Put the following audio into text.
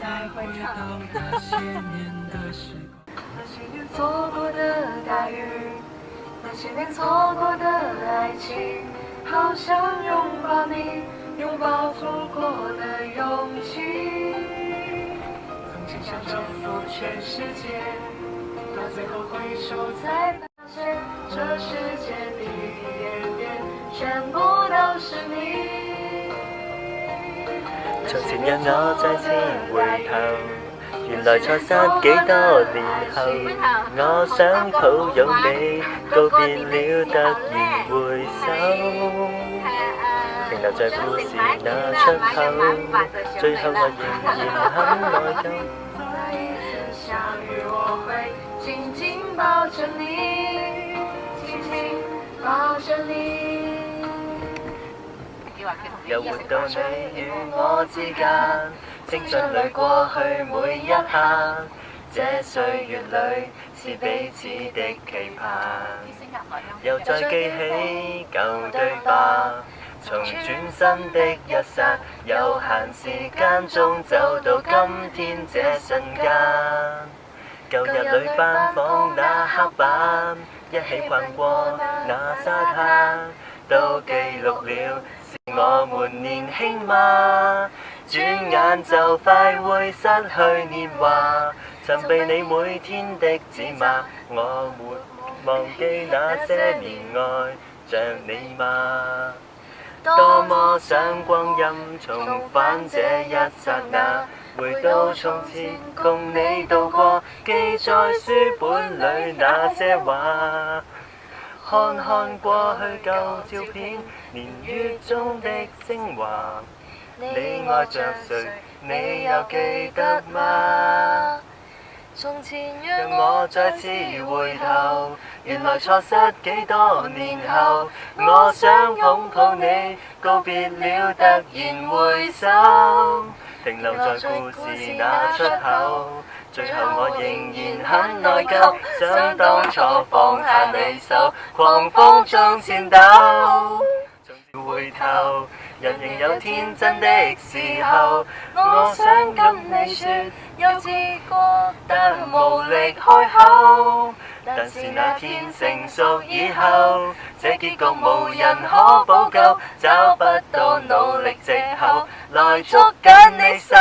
再回到那些年的时光。那些年错过的大雨，那些年错过的爱情，好想拥抱你，拥抱错过的勇气。曾经想征服全世界，到最后回首才发现，这世界里点点全部都是你。从前让我再次回头，原來錯失几多年后，我想抱拥你，告别了突然回首，停留在故事那出口，最后我仍然很內疚。再一次相遇，我會緊緊抱着你，紧紧抱着你。又活到你与我之間，青春里過去每一刻，這歲月裏是彼此的期盼。又再記起舊對白，從轉身的一刹，有限時間中走到今天這瞬間。舊日里班房那黑板，一起逛過那沙灘，都記錄了。是我們年輕嗎？轉眼就快會失去年華，曾被你每天的指罵，我沒忘記那些年愛着你嗎？多麼想光陰重返這一剎那，回到从前共你度過，記在書本裏那些話。看看過去舊照片，年月中的精華。你愛着誰？你又記得嗎？從前让我再次回頭，原來錯失幾多年後，我想拥抱你，告別了突然回首，停留在故事那出口。最後我仍然很內疚，想當初放下你手，狂風中颤抖。回頭，人仍有天真的時候，我想跟你說，幼稚過但無力開口。但是那天成熟以後，這結局无人可補救，找不努力借口来捉紧你手。